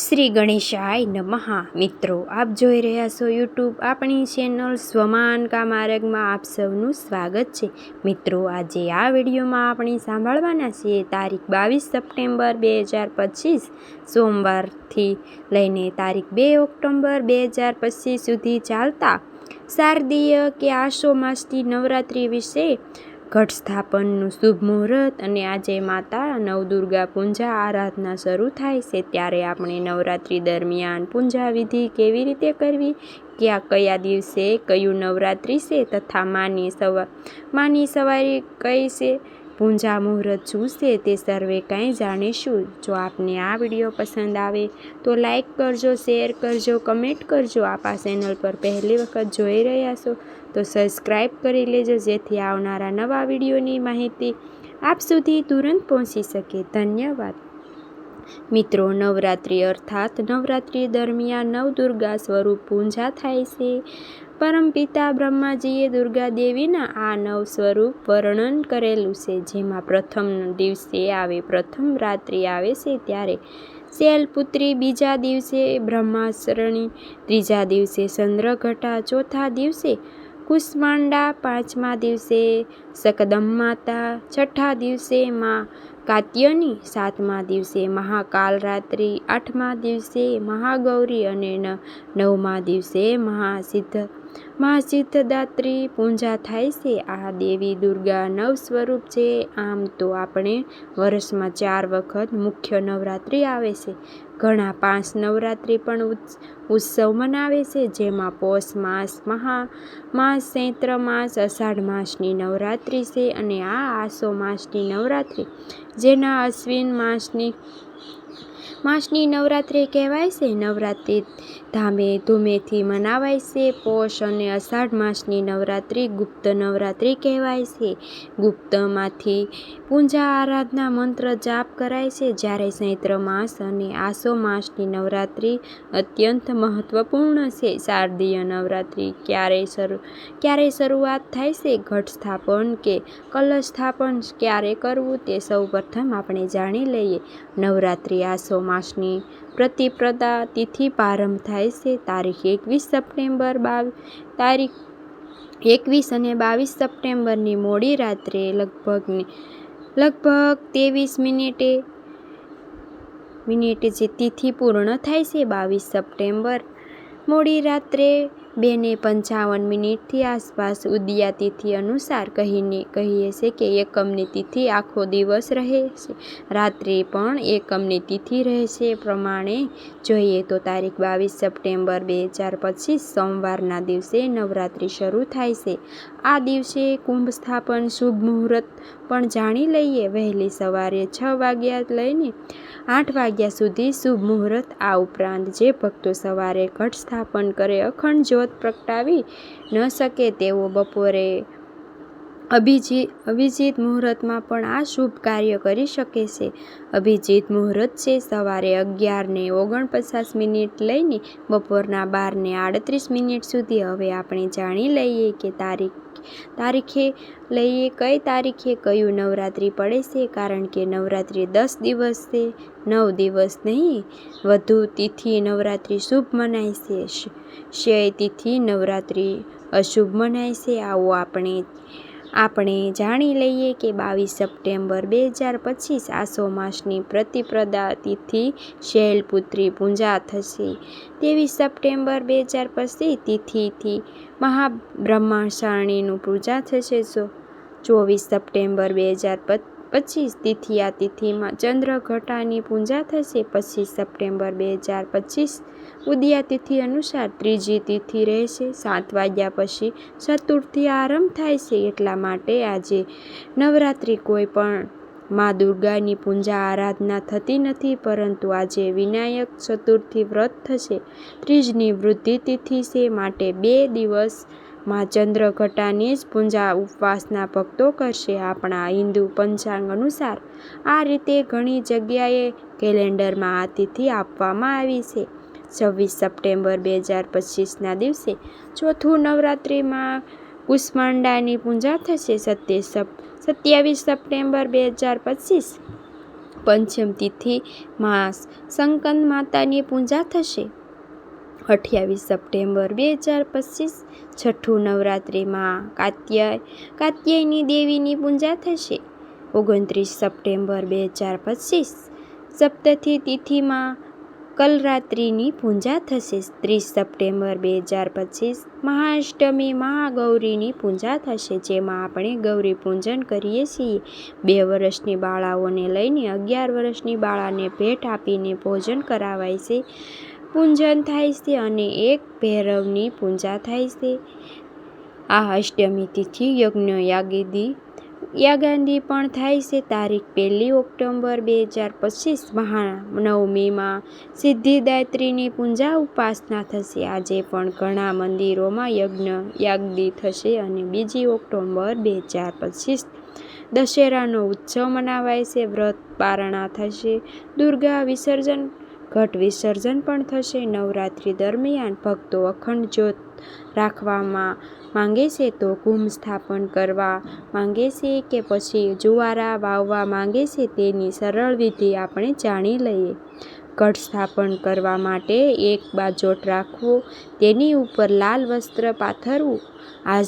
શ્રી ગણેશાય નમઃ. મિત્રો, આપ જોઈ રહ્યા છો યુટ્યુબ આપણી ચેનલ સ્વમાન કા માર્ગમાં આપ સૌનું સ્વાગત છે. મિત્રો, આજે આ વિડીયોમાં આપણે સાંભળવાના છીએ તારીખ બાવીસ સપ્ટેમ્બર બે હજાર પચીસ, સોમવારથી લઈને તારીખ બે ઓક્ટોબર બે હજાર પચીસ સુધી ચાલતા શારદીય કે આસો માસની નવરાત્રિ વિશે ઘટ સ્થાપનનું શુભ મુહૂર્ત અને આજે માતા નવદુર્ગા પૂજા આરાધના શરૂ થાય છે, ત્યારે આપણે નવરાત્રિ દરમિયાન પૂજા વિધિ કેવી રીતે કરવી, ક્યાં કયા દિવસે કયું નવરાત્રિ છે તથા માની સવા, માની સવારી કઈ છે, પૂજા મુહૂર્ત શું છે તે સર્વે કંઈ જાણીશું. જો આપને આ વીડિયો પસંદ આવે તો લાઈક કરજો, શેર કરજો, કમેન્ટ કરજો. આપ આ ચેનલ પર પહેલી વખત જોઈ રહ્યા છો તો સબસ્ક્રાઈબ કરી લેજો, જેથી આવનારા નવા વિડીયોની માહિતી આપ સુધી તુરંત પહોંચી શકે. ધન્યવાદ. મિત્રો, નવરાત્રિ અર્થાત નવરાત્રિ દરમિયાન નવદુર્ગા સ્વરૂપ પૂજા થાય છે. પરમપિતા બ્રહ્માજીએ દુર્ગા દેવીના આ નવ સ્વરૂપ વર્ણન કરેલું છે. જેમાં પ્રથમ દિવસે આવે, પ્રથમ રાત્રિ આવે છે ત્યારે શૈલપુત્રી બીજા દિવસે બ્રહ્માસરણી ત્રીજા દિવસે ચંદ્રઘટા, ચોથા દિવસે કુષ્માંડા પાંચમા દિવસે શકદમ માતા છઠ્ઠા દિવસે માં, કાત્યની સાતમા દિવસે મહાકાલ રાત્રિ, આઠમા દિવસે મહાગૌરી અને નવમા દિવસે મહાસિદ્ધ. મહાસિદ્ધદાત્રી પૂજા થાય છે. આ દેવી દુર્ગા નવ સ્વરૂપ છે. આમ તો આપણે વર્ષમાં ચાર વખત મુખ્ય નવરાત્રિ આવે છે. ઘણા પાંચ નવરાત્રિ પણ ઉત્સવ મનાવે છે, જેમાં પોષ માસ, મહા, માસ, ચૈત્ર માસ, અષાઢ માસની નવરાત્રિ છે અને આ આસો માસની નવરાત્રિ, જેના અશ્વિન માસની માસની નવરાત્રિ કહેવાય છે. નવરાત્રિ ધામે ધૂમેથી મનાવાય છે. પોષ અને અષાઢ માસની નવરાત્રિ ગુપ્ત નવરાત્રિ કહેવાય છે. ગુપ્તમાંથી પૂજા આરાધના મંત્ર જાપ કરાય છે. જ્યારે ચૈત્ર માસ અને આસો માસની નવરાત્રિ અત્યંત મહત્વપૂર્ણ છે. શારદીય નવરાત્રિ ક્યારે શરૂ, ક્યારે શરૂઆત થાય છે? ઘટ સ્થાપન કે કલશ સ્થાપન ક્યારે કરવું તે સૌ પ્રથમ આપણે જાણી લઈએ. નવરાત્રિ આસો માસની પ્રતિપ્રદા તિથિ પ્રારંભ થાય છે. તારીખ એકવીસ સપ્ટેમ્બર બાવીસ તારીખ એકવીસ અને બાવીસ સપ્ટેમ્બરની મોડી રાત્રે લગભગ લગભગ ત્રેવીસ મિનિટે મિનિટે જે તિથિ પૂર્ણ થાય છે બાવીસ સપ્ટેમ્બર, મોડી રાત્રે બેને પંચાવન મિનિટથી આસપાસ ઉદયા તિથિ અનુસાર કહીને કહીએ છે કે એકમની તિથિ આખો દિવસ રહે છે. રાત્રે પણ એકમની તિથિ રહે છે. પ્રમાણે જોઈએ તો તારીખ બાવીસ સપ્ટેમ્બર બે હજાર પચીસ સોમવારના દિવસે નવરાત્રિ શરૂ થાય છે. આ દિવસે કુંભ સ્થાપન શુભ મુહૂર્ત પણ જાણી લઈએ. વહેલી સવારે છ વાગ્યા લઈને આઠ વાગ્યા સુધી શુભ મુહૂર્ત આ ઉપરાંત જે ભક્તો સવારે ઘટ સ્થાપન કરે, અખંડ જ્યોત પ્રગટાવી ન શકે તેઓ બપોરે અભિજીત અભિજીત મુહૂર્તમાં પણ આ શુભ કાર્ય કરી શકે છે. અભિજીત મુહૂર્ત છે સવારે અગિયારને ઓગણપચાસ મિનિટ લઈને બપોરના બારને આડત્રીસ મિનિટ સુધી. હવે આપણે જાણી લઈએ કે તારીખ તારીખે લઈએ. કઈ તારીખે કયું નવરાત્રિ પડે છે? કારણ કે નવરાત્રિ દસ દિવસ છે, નવ દિવસ નહીં, વધુ તિથિ નવરાત્રિ શુભ મનાય છે. શય તિથિ નવરાત્રિ અશુભ મનાય છે. આવો આપણે આપણે જાણી લઈએ કે બાવીસ સપ્ટેમ્બર બે હજાર પચીસ આસો માસની પ્રતિપ્રદા તિથિ શૈલપુત્રી પૂજા થશે. ત્રેવીસ સપ્ટેમ્બર બે હજાર પચીસ તિથિથી મહાબ્રહ્માશાણીનું પૂજા થશે. ચોવીસ સપ્ટેમ્બર બે હજાર પચીસ તિથિ આ તિથિમાં ચંદ્રઘટાની પૂજા થશે. પચીસ સપ્ટેમ્બર બે હજાર પચીસ ઉદયા તિથિ અનુસાર ત્રીજી તિથિ રહેશે. સાત વાગ્યા પછી ચતુર્થી આરંભ થાય છે. એટલા માટે આજે નવરાત્રિ કોઈ પણ મા દુર્ગાની પૂજા આરાધના થતી નથી, પરંતુ આજે વિનાયક ચતુર્થી વ્રત થશે. ત્રીજની વૃદ્ધિ તિથિ છે. માટે બે દિવસ માં ચંદ્રઘટાની જ પૂજા ઉપવાસના ભક્તો કરશે આપણા હિન્દુ પંચાંગ અનુસાર. આ રીતે ઘણી જગ્યાએ કેલેન્ડરમાં આ તિથિ આપવામાં આવી છે. છવ્વીસ સપ્ટેમ્બર બે હજાર પચીસના દિવસે ચોથું નવરાત્રિમાં કુષ્માંડાની પૂજા થશે. સત્યાવીસ સત્યાવીસ સપ્ટેમ્બર બે હજાર પચીસ પંચમ તિથિ, માસ સંકન માતાની પૂજા થશે. અઠ્યાવીસ સપ્ટેમ્બર બે હજાર પચીસ, છઠ્ઠું નવરાત્રિમાં કાત્યાય કાત્યાયની દેવીની પૂજા થશે. ઓગણત્રીસ સપ્ટેમ્બર બે હજાર પચીસ, સપ્તથી તિથિમાં કલરાત્રિની પૂજા થશે. ત્રીસ સપ્ટેમ્બર બે હજાર પચીસ, મહાઅષ્ટમી મહાગૌરીની પૂજા થશે, જેમાં આપણે ગૌરી પૂજન કરીએ છીએ. બે વર્ષની બાળાઓને લઈને અગિયાર વર્ષની બાળાને ભેટ આપીને ભોજન કરાવાય છે. પૂજન થાય છે અને એક ભૈરવની પૂજા થાય છે. આ અષ્ટમી તિથિ યજ્ઞ યાગીદી યાગાંદી પણ થાય છે. તારીખ પહેલી ઓક્ટોબર બે હજાર પચીસ મહાનવમીમાં સિદ્ધિદાત્રીની પૂજા ઉપાસના થશે. આજે પણ ઘણા મંદિરોમાં યજ્ઞ યાગદી થશે અને બીજી ઓક્ટોબર બે હજાર પચીસ દશેરાનો ઉત્સવ મનાવાય છે. વ્રત પારણા થશે. દુર્ગા વિસર્જન ઘટ વિસર્જન પણ થશે. નવરાત્રિ દરમિયાન ભક્તો અખંડ જ્યોત રાખવામાં માંગે છે તો કુંભ સ્થાપન કરવા માંગે છે કે પછી જુવારા વાવવા માંગે છે તેની સરળ વિધિ આપણે જાણી લઈએ. ઘટ સ્થાપન કરવા માટે એક બાજોટ રાખવો, તેની ઉપર લાલ વસ્ત્ર પાથરવું, આજ,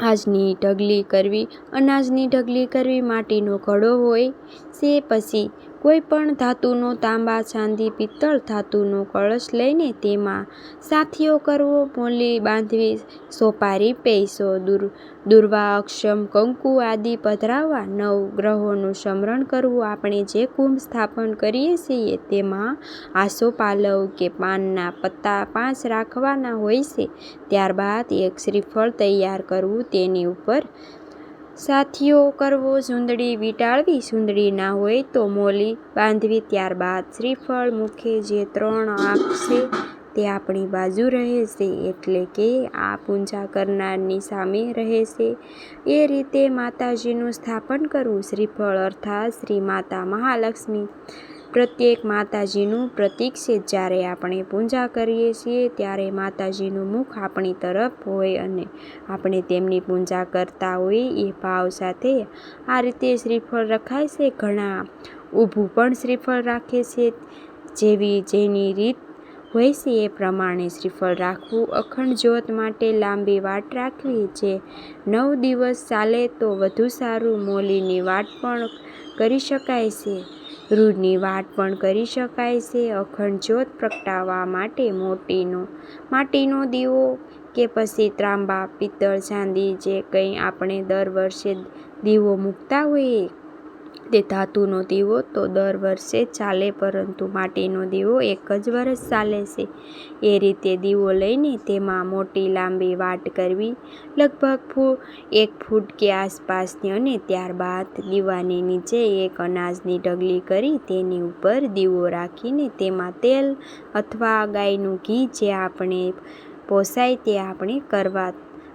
આજની ઢગલી કરવી, અનાજની ઢગલી કરવી માટીનો ઘડો હોય છે. પછી કોઈ પણ ધાતુનો તાંબા, ચાંદી, પિત્તળ ધાતુનો કળશ લઈને તેમાં સાથીઓ કરવો, મોલી બાંધવી, સોપારી, પૈસો, દુર, દુર્વા, અક્ષમ, કંકુ આદિ પધરાવવા, નવ ગ્રહોનું સ્મરણ કરવું, આપણે જે કુંભ સ્થાપન કરીએ છીએ તેમાં આસો પાલવ કે પાનના પત્તા પાંચ રાખવાના હોય છે. ત્યારબાદ એક શ્રીફળ તૈયાર કરવું તેની ઉપર સાથીઓ, કરવો સુંદડી વીંટાળવી સુંદડી ના હોય તો મોલી બાંધવી ત્યારબાદ શ્રીફળ મુખે જે ત્રણ આંખ છે તે આપણી બાજુ રહેશે એટલે કે આ પૂજા કરનારની સામે રહેશે. એ રીતે માતાજીનું સ્થાપન કરવું શ્રીફળ અર્થાત શ્રી માતા મહાલક્ષ્મી. પ્રત્યેક માતાજીનું પ્રતીક છે. જ્યારે આપણે પૂજા કરીએ છીએ, ત્યારે માતાજીનું મુખ આપણી તરફ હોય અને આપણે તેમની પૂજા કરતા હોઈએ, એ ભાવ સાથે આ રીતે શ્રીફળ રખાય છે. ઘણા ઊભું પણ શ્રીફળ રાખે છે. જેવી જેની રીત હોય છે, એ પ્રમાણે શ્રીફળ રાખવું અખંડ જ્યોત માટે લાંબી વાટ રાખવી. જે નવ દિવસ ચાલે તો વધુ સારું, મોલીની વાટ પણ કરી શકાય છે. રૂડની વાટ પણ કરી શકાય છે. અખંડ જ્યોત પ્રગટાવવા માટે મોટીનો, માટીનો દીવો કે પછી ત્રાંબા, પિત્તળ, ચાંદી જે કંઈ આપણે દર વર્ષે દીવો મૂકતા હોઈએ તે ધાતુનો દીવો તો દર વર્ષે ચાલે, પરંતુ માટીનો દીવો એક જ વર્ષ ચાલે છે. એ રીતે દીવો લઈને તેમાં મોટી લાંબી વાટ કરવી, લગભગ ફૂ, એક ફૂટ કે આસપાસની અને ત્યારબાદ દીવાની નીચે એક અનાજની ઢગલી કરી તેની ઉપર દીવો રાખીને તેમાં તેલ અથવા ગાયનું ઘી જે આપણે પોસાય તે આપણે કરવા,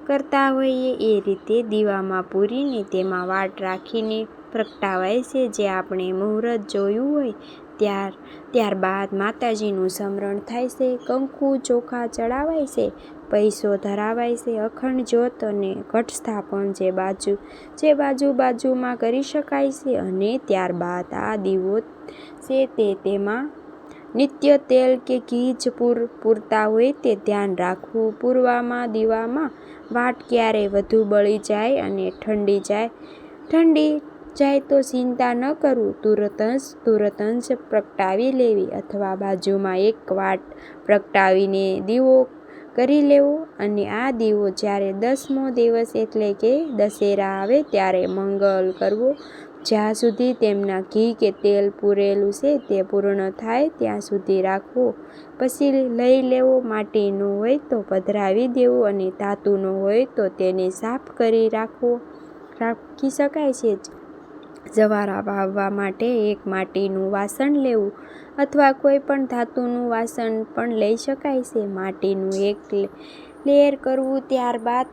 કરતા હોઈએ. એ રીતે દીવામાં પૂરીને તેમાં વાટ રાખીને પ્રગટાવાય છે. જે આપણે મુહૂર્ત જોયું હોય ત્યાર, ત્યારબાદ માતાજીનું સ્મરણ થાય છે. કંકુ ચોખા ચડાવાય છે, પૈસો ધરાવાય છે. અખંડ જ્યોત અને ઘટ સ્થાપન જે બાજુ જે બાજુ બાજુમાં કરી શકાય છે અને ત્યારબાદ આ દીવો છે તે તેમાં નિત્ય તેલ કે ઘી જ પૂર, પૂરતા હોય તે ધ્યાન રાખવું. પૂરવામાં, દીવામાં વાટ ક્યારે વધુ બળી જાય અને ઠંડી જાય, ઠંડી જાય તો ચિંતા ન કરવું તુરત જ તુરત જ પ્રગટાવી લેવી અથવા બાજુમાં એક વાટ પ્રગટાવીને દીવો કરી લેવો. અને આ દીવો જ્યારે દસમો દિવસ એટલે કે દશેરા આવે ત્યારે મંગલ કરવો. જ્યાં સુધી તેમના ઘી કે તેલ પૂરેલું છે તે પૂર્ણ થાય ત્યાં સુધી રાખવો. પછી લઈ લેવો. માટીનું હોય તો પધરાવી દેવો અને ધાતુનો હોય તો તેને સાફ કરી રાખવો. રાખી શકાય છે. જવારા વાવવા માટે એક માટીનું વાસણ લેવું અથવા કોઈ પણ ધાતુનું વાસણ પણ લઈ શકાય છે. માટીનું એક લેયર કરવું ત્યારબાદ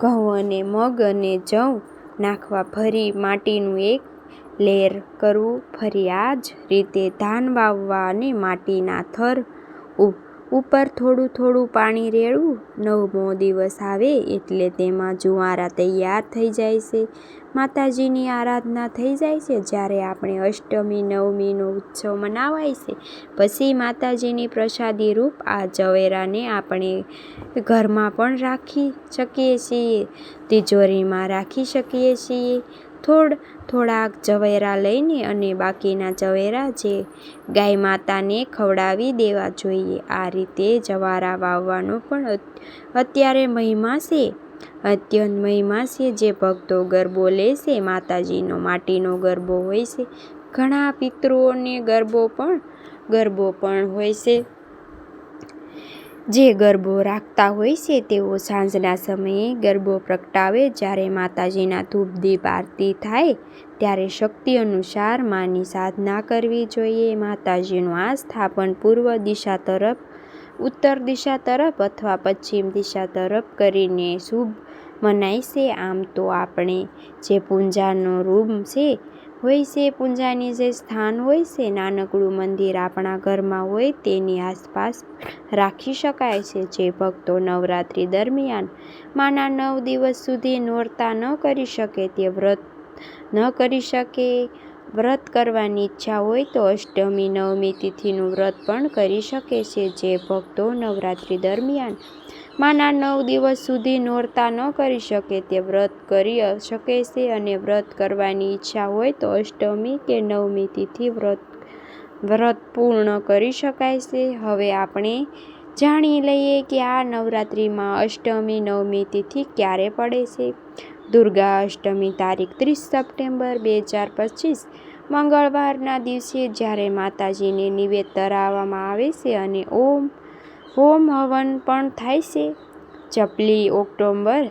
ઘઉં અને મગ અને જવ નાખવા ફરી માટીનું એક લેયર કરવું, ફરી આ જ રીતે ધાન વાવવા અને માટીના થર ઉપર થોડું થોડું પાણી રેડવું. નવમો દિવસ આવે એટલે તેમાં જુવારા તૈયાર થઈ જાય છે. માતાજીની આરાધના થઈ જાય છે જ્યારે આપણે અષ્ટમી, નવમીનો ઉત્સવ મનાવાય છે. પછી માતાજીની પ્રસાદી રૂપ આ ઝવેરાને આપણે ઘરમાં પણ રાખી શકીએ છીએ, તિજોરીમાં રાખી શકીએ છીએ. થોડ, થોડાક ઝવેરા લઈને અને બાકીના ઝવેરા જે ગાય માતાને ખવડાવી દેવા જોઈએ. આ રીતે જવારા વાવવાનો પણ અત્યારે મહિમા છે. અત્યંત મહિમા છે જે ભક્તો ગરબો લે છે, માતાજીનો માટીનો ગરબો હોય છે. ઘણા પિતૃઓને ગરબો પણ ગરબો પણ હોય છે. જે ગરબો રાખતા હોય છે, તેઓ સાંજના સમયે ગરબો પ્રગટાવે. જ્યારે માતાજીના ધૂપ દીપ આરતી થાય, ત્યારે શક્તિ અનુસાર માની સાધના કરવી જોઈએ. માતાજીનું આ સ્થાપન પૂર્વ દિશા તરફ ઉત્તર દિશા તરફ અથવા પશ્ચિમ દિશા તરફ કરીને શુભ મનાય છે. આમ તો આપણે જે પૂજાનો રૂમ છે, હોય છે, પૂજાની જે સ્થાન હોય છે, નાનકડું મંદિર આપણા ઘરમાં હોય તેની આસપાસ રાખી શકાય છે. જે ભક્તો નવરાત્રિ દરમિયાન માના નવ દિવસ સુધી નોરતા ન કરી શકે, તે વ્રત ન કરી શકે વ્રત કરવાની ઈચ્છા હોય તો અષ્ટમી, નવમી તિથિનું વ્રત પણ કરી શકે છે, જે ભક્તો નવરાત્રિ દરમિયાન માના નવ દિવસ સુધી નોરતા ન કરી શકે તે વ્રત કરી શકે છે અને વ્રત કરવાની ઈચ્છા હોય તો અષ્ટમી કે નવમી તિથિ વ્રત વ્રત પૂર્ણ કરી શકાય છે. હવે આપણે જાણી લઈએ કે આ નવરાત્રિમાં અષ્ટમી, નવમી તિથિ ક્યારે પડે છે. દુર્ગા અષ્ટમી તારીખ ત્રીસ સપ્ટેમ્બર બે હજાર પચીસ, મંગળવારના દિવસે જ્યારે માતાજીને નિવેદ ધરાવવામાં આવે છે અને ઓમ, હોમ હવન પણ થાય છે. ચપલી ઓક્ટોમ્બર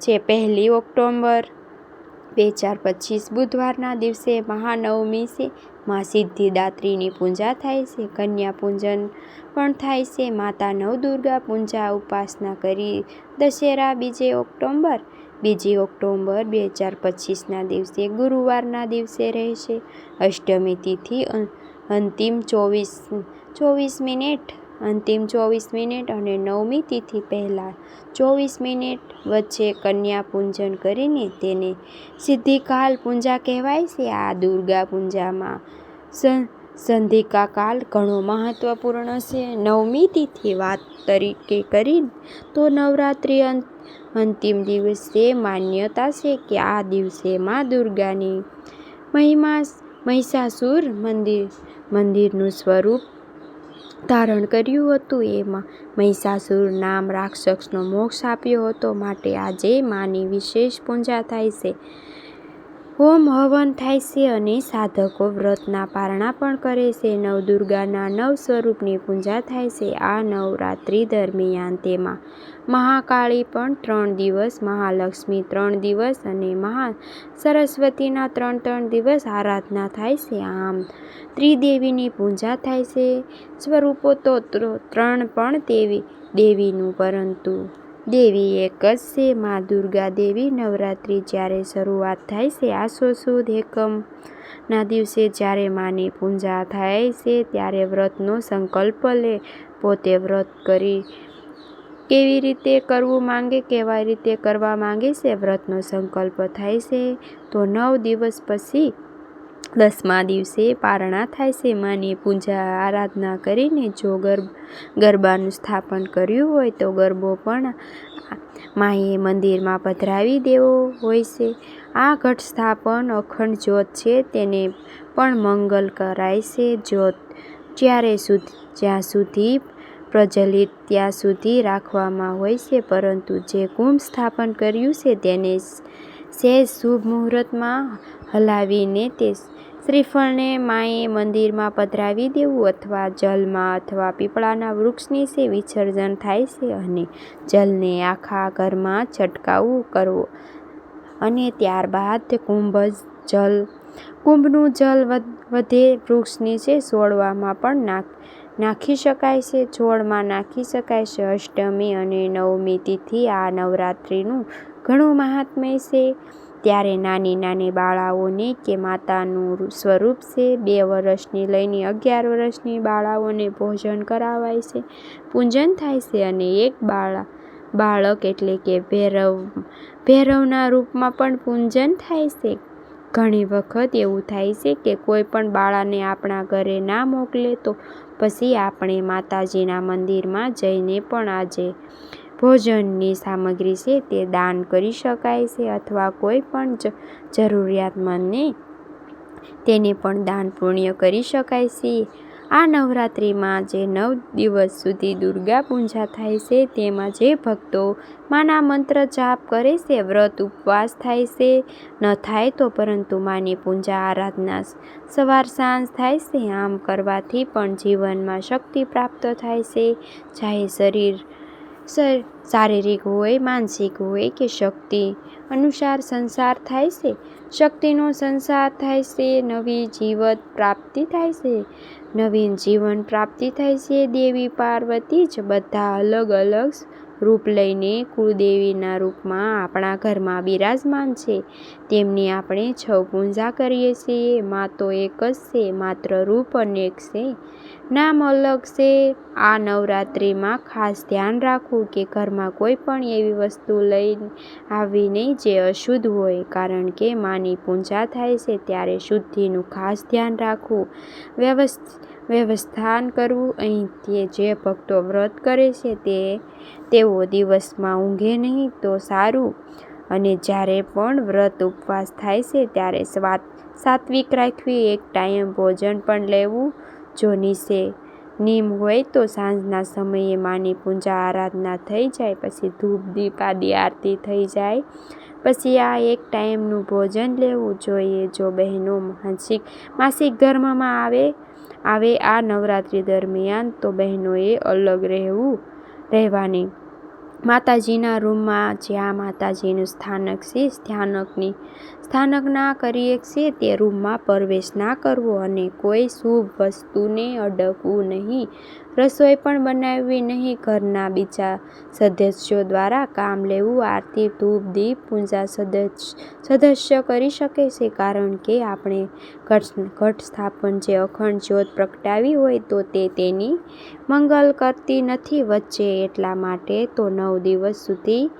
જે પહેલી ઓક્ટોમ્બર બે હજાર પચીસ બુધવારના દિવસે મહાનવમી છે. માં સિદ્ધિદાત્રીની પૂજા થાય છે, કન્યા પૂજન પણ થાય છે. માતા નવદુર્ગા પૂજા ઉપાસના કરી દશેરા બીજે ઓક્ટોમ્બર બીજી ઓક્ટોમ્બર બે હજાર પચીસના દિવસે ગુરુવારના દિવસે રહેશે. અષ્ટમી તિથિ અંતિમ ચોવીસ ચોવીસ મિનિટ, અંતિમ ચોવીસ મિનિટ અને નવમી તિથિ પહેલાં. ચોવીસ મિનિટ વચ્ચે કન્યા પૂજન કરીને તેને સિદ્ધિકાલ પૂજા કહેવાય છે. આ દુર્ગા પૂજામાં સંધિકા કાલ ઘણો મહત્વપૂર્ણ છે. નવમી તિથિ વાત તરીકે કરી તો નવરાત્રિ અંતિમ દિવસે માન્યતા છે કે આ દિવસે મા દુર્ગાની મહિમા, મહિષાસુર મંદિર, મંદિરનું સ્વરૂપ ધારણ કર્યું હતું. એમાં મહિષાસુર નામ રાક્ષસનો મોક્ષ આપ્યો હતો. માટે આજે માની વિશેષ પૂજા થાય છે. હોમ હવન થાય છે અને સાધકો વ્રતના પારણા પણ કરે છે. નવદુર્ગાના નવ સ્વરૂપની પૂજા થાય છે આ નવરાત્રિ દરમિયાન તેમાં મહાકાળી પણ ત્રણ દિવસ, મહાલક્ષ્મી ત્રણ દિવસ અને મહા સરસ્વતીના ત્રણ ત્રણ દિવસ આરાધના થાય છે. આમ ત્રિદેવીની પૂજા થાય છે. સ્વરૂપો તો ત્રણ પણ દેવી, દેવીનું પરંતુ દેવી એક જ છે, મા દુર્ગા દેવી. નવરાત્રિ જ્યારે શરૂઆત થાય છે આસો સુદ એકમના દિવસે જ્યારે માની પૂજા થાય છે, ત્યારે વ્રતનો સંકલ્પ લે. પોતે વ્રત કરી કેવી રીતે કરવું માંગે કેવા રીતે કરવા માંગે છે, વ્રતનો સંકલ્પ થાય છે. તો નવ દિવસ પછી દસમા દિવસે પારણા થાય છે. માની પૂજા આરાધના કરીને જો ગરબાનું સ્થાપન કર્યું હોય તો ગરબો પણ માએ મંદિરમાં પધરાવી દેવો હોય છે. આ ઘટ સ્થાપન અખંડ જ્યોત છે. તેને પણ મંગલ કરાય છે. જ્યોત જ્યારે સુધી, જ્યાં સુધી પ્રજ્વલિત ત્યાં સુધી રાખવામાં હોય છે. પરંતુ જે કુંભ સ્થાપન કર્યું છે તેને સે શુભ મુહૂર્તમાં હલાવીને તે શ્રીફળને માએ મંદિરમાં પધરાવી દેવું અથવા જલમાં અથવા પીપળાના વૃક્ષની સે વિસર્જન થાય છે અને જલને આખા ઘરમાં છંટકાવ કરવો. અને ત્યારબાદ કુંભ જલ, કુંભનું જલ વધે વૃક્ષની છે છોડવામાં પણ નાખ, નાખી શકાય છે છોડમાં નાખી શકાય છે અષ્ટમી અને નવમી તિથિ આ નવરાત્રિનું ઘણું મહાત્મ્ય છે ત્યારે નાની નાની બાળાઓને કે માતાનું સ્વરૂપ છે, બે વર્ષની લઈને અગિયાર વર્ષની બાળાઓને ભોજન કરાવાય છે, પૂજન થાય છે અને એક બાળા, બાળક એટલે કે ભૈરવ, ભૈરવના રૂપમાં પણ પૂજન થાય છે. ઘણી વખત એવું થાય છે કે કોઈ પણ બાળાને આપણા ઘરે ના મોકલે તો પછી આપણે માતાજીના મંદિરમાં જઈને પણ આજે ભોજનની સામગ્રી છે તે દાન કરી શકાય છે અથવા કોઈ પણ જરૂરિયાતમંદને તેને પણ દાન પુણ્ય કરી શકાય છે. આ નવરાત્રિમાં જે નવ દિવસ સુધી દુર્ગા પૂજા થાય છે તેમાં જે ભક્તો માના મંત્ર જાપ કરે છે, વ્રત ઉપવાસ થાય છે, ન થાય તો પરંતુ માની પૂજા આરાધના સવાર સાંજ થાય છે, આમ કરવાથી પણ જીવનમાં શક્તિ પ્રાપ્ત થાય છે. ચાહે શરીર શારીરિક હોય, માનસિક હોય કે શક્તિ અનુસાર સંસાર થાય છે? શક્તિનો સંસાર થાય છે, નવી જીવત પ્રાપ્તિ થાય છે. નવીન જીવન પ્રાપ્તિ થાય છે, દેવી પાર્વતી જ બધા અલગ અલગ રૂપ લઈને કુળદેવીના રૂપમાં આપણા ઘરમાં બિરાજમાન છે. તેમની આપણે છ પૂજા કરીએ છીએ. મા તો એક જ છે, માત્ર રૂપ અનેક છે. નામ અલગ છે. આ નવરાત્રિમાં ખાસ ધ્યાન રાખવું કે ઘરમાં કોઈ પણ એવી વસ્તુ લઈ આવીને જે અશુદ્ધ હોય, કારણ કે માની પૂજા થાય છે, ત્યારે શુદ્ધિનું ખાસ ધ્યાન રાખવું. વ્યવસ્થાન કરવું, અહીં જે ભક્તો વ્રત કરે છે તે, તેઓ દિવસમાં ઊંઘે નહીં તો સારું. અને જ્યારે પણ વ્રત ઉપવાસ થાય છે, ત્યારે સ્વાત, સાત્વિક રાખવી, એક ટાઈમ ભોજન પણ લેવું. જો નિશે નિયમ હોય તો સાંજના સમયે માની પૂજા, આરાધના થઈ જાય, પછી ધૂપ, દીપ આદિ આરતી થઈ જાય. પછી આ એક ટાઈમનું ભોજન લેવું જોઈએ. જો બહેનો માસિક માસિક ધર્મમાં આવે આવે આ નવરાત્રિ દરમિયાન તો બહેનોએ અલગ રહેવું રહેવાની. માતાજીના રૂમમાં જ્યાં માતાજીનું સ્થાનક છે, સ્થાનકની સ્થાનક ના કરીએ છીએ તે રૂમમાં પ્રવેશ ના કરવો અને કોઈ શુભ વસ્તુને અડકવું નહીં. રસોઈ પણ બનાવવી નહીં. ઘરના બીજા સદસ્યો દ્વારા કામ લેવું, આરતી, ધૂપ, દીપ પૂજા સદસ્ય કરી શકે છે. કારણ કે આપણે ઘટ સ્થાપન જે અખંડ જ્યોત પ્રગટાવી હોય તો તે તેની મંગલ કરતી નથી. વચ્ચે એટલા માટે તો નવ દિવસ સુધી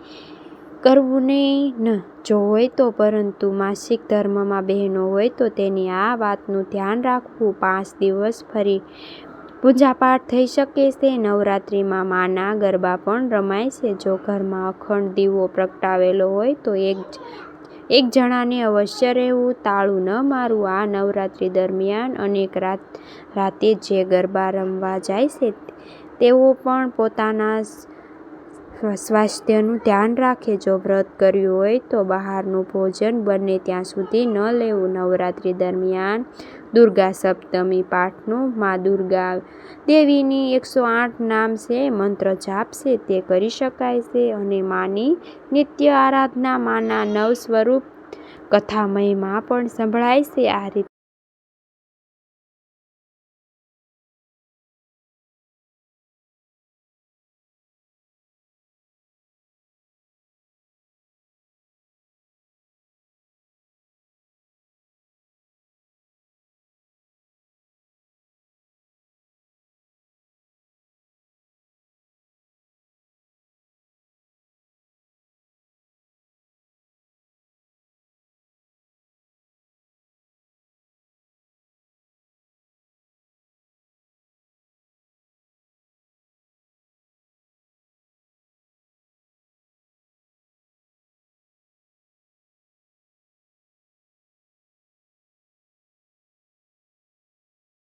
કરવું નહીં. ન જો હોય તો પરંતુ માસિક ધર્મમાં બહેનો હોય તો તેની આ વાતનું ધ્યાન રાખવું પાંચ દિવસ ફરી પૂજાપાઠ થઈ શકે છે. નવરાત્રિમાં માના ગરબા પણ રમાય છે. જો ઘરમાં અખંડ દીવો પ્રગટાવેલો હોય તો એક એક જણાને અવશ્ય રહેવું, તાળું ન મારવું. આ નવરાત્રિ દરમિયાન અનેક રાત, રાતે જે ગરબા રમવા જાય છે, તેઓ પણ પોતાના સ્વાસ્થ્યનું ધ્યાન રાખે, જો વ્રત કર્યું હોય તો બહારનું ભોજન બને ત્યાં સુધી ન લેવું. નવરાત્રિ દરમિયાન દુર્ગા સપ્તમી પાઠનું મા દુર્ગા દેવીની એકસો આઠ નામ છે, મંત્ર જાપ છે તે કરી શકાય છે અને માની નિત્ય આરાધના માના નવ સ્વરૂપ કથા મહિમા પણ સંભળાય છે. આ રીતે